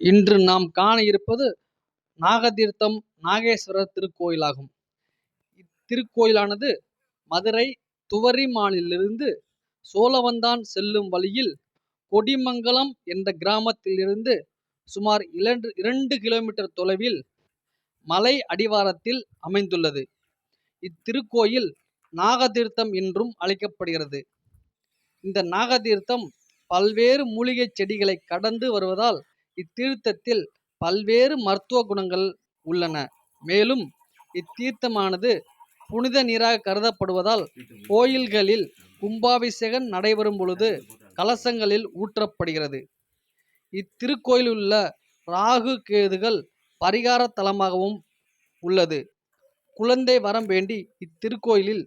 இன்று நாம் காண இருப்பது நாகதீர்த்தம் நாகேஸ்வரர் திருக்கோயிலாகும். இத்திருக்கோயிலானது மதுரை துவரிமானிலிருந்து சோழவந்தான் செல்லும் வழியில் கொடிமங்கலம் என்ற கிராமத்திலிருந்து சுமார் இரண்டு இரண்டு கிலோமீட்டர் தொலைவில் மலை அடிவாரத்தில் அமைந்துள்ளது. இத்திருக்கோயில் நாகதீர்த்தம் என்றும் அழைக்கப்படுகிறது. இந்த நாகதீர்த்தம் பல்வேறு மூலிகை செடிகளை கடந்து வருவதால் இத்தீர்த்தத்தில் பல்வேறு மருத்துவ குணங்கள் உள்ளன. மேலும் இத்தீர்த்தமானது புனித நீராக கருதப்படுவதால் கோயில்களில் கும்பாபிஷேகம் நடைபெறும் பொழுது கலசங்களில் ஊற்றப்படுகிறது. இத்திருக்கோயிலுள்ள உள்ள ராகு கேதுகள் பரிகார தலமாகவும் உள்ளது. குழந்தை வரம் வேண்டி இத்திருக்கோயிலில்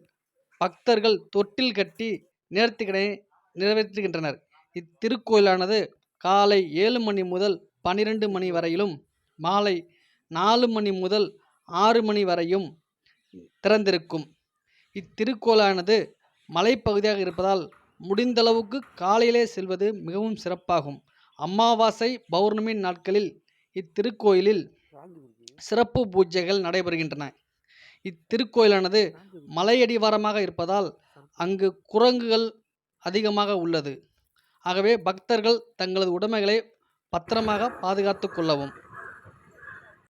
பக்தர்கள் தொட்டில் கட்டி நேர்த்திக்கடனை நிறைவேற்றுகின்றனர். இத்திருக்கோயிலானது காலை ஏழு மணி முதல் பனிரெண்டு மணி வரையிலும் மாலை நாலு மணி முதல் ஆறு மணி வரையும் திறந்திருக்கும். இத்திருக்கோயிலானது மலைப்பகுதியாக இருப்பதால் முடிந்தளவுக்கு காலையிலே செல்வது மிகவும் சிறப்பாகும். அமாவாசை பௌர்ணமி நாட்களில் இத்திருக்கோயிலில் சிறப்பு பூஜைகள் நடைபெறுகின்றன. இத்திருக்கோயிலானது மலையடிவாரமாக இருப்பதால் அங்கு குரங்குகள் அதிகமாக உள்ளது. ஆகவே பக்தர்கள் தங்களது உடைமைகளை பத்திரமாக பாதுகாத்து கொள்ளவும்.